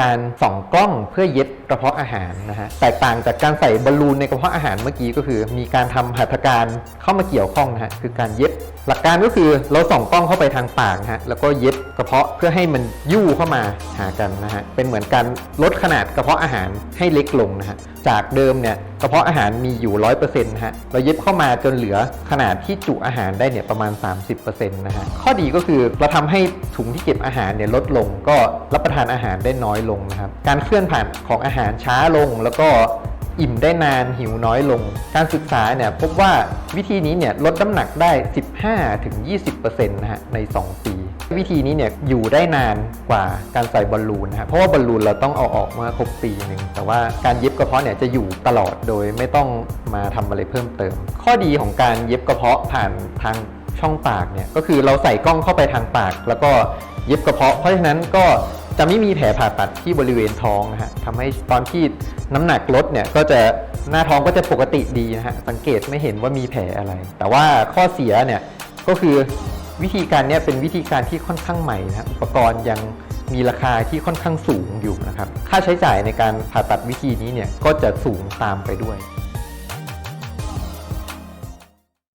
การส่องกล้องเพื่อเย็บกระเพาะอาหารนะฮะแตกต่างจากการใส่บอลลูนในกระเพาะอาหารเมื่อกี้ก็คือ มีการทำหัตถการเข้ามาเกี่ยวข้องนะฮะคือการเย็บ หลักการก็คือเราส่องกล้องเข้าไปทางปากนะฮะแล้วก็เย็บกระเพาะเพื่อให้มันยู่เข้ามาหากันนะฮะเป็นเหมือนการลดขนาดกระเพาะอาหารให้เล็กลงนะฮะจากเดิมเนี่ยกระเพาะอาหารมีอยู่ 100%นะฮะเราเย็บเข้ามาจนเหลือขนาดที่จุอาหารได้เนี่ยประมาณ 30%นะฮะข้อดีก็คือเราทำให้ถุงที่เก็บอาหารเนี่ยลดลง ก็รับประทานอาหารได้น้อยลงนะครับการเคลื่อนผ่านของอาหารช้าลงแล้วก็ อิ่มได้นานหิวน้อยลง การศึกษาเนี่ยพบว่าวิธีนี้เนี่ยลดน้ำหนักได้ 15-20%นะฮะใน 2 ปี วิธีนี้เนี่ยอยู่ได้นานกว่าการใส่บอลลูนนะฮะเพราะว่าบอลลูนเราต้องเอาออกเมื่อครบปีหนึ่งแต่ว่าการเย็บกระเพาะเนี่ยจะอยู่ตลอดโดยไม่ต้องมาทำอะไรเพิ่มเติม ข้อดีของการเย็บกระเพาะผ่านทางช่องปากเนี่ยก็คือเราใส่กล้องเข้าไปทางปาก แล้วก็เย็บกระเพาะ เพราะฉะนั้นก็ จะไม่มีแผลผ่าตัดที่บริเวณท้องนะฮะทำให้ตอนที่น้ำหนักลดเนี่ยก็จะหน้าท้องก็จะปกติดีนะฮะสังเกตไม่เห็นว่ามีแผลอะไร แต่ว่าข้อเสียเนี่ยก็คือวิธีการเนี้เป็นวิธีการที่ค่อนข้างใหม่นะฮะอุปกรณ์ยังมีราคาที่ค่อนข้างสูงอยู่นะครับ ค่าใช้จ่ายในการผ่าตัดวิธีนี้เนี่ยก็จะสูงตามไปด้วย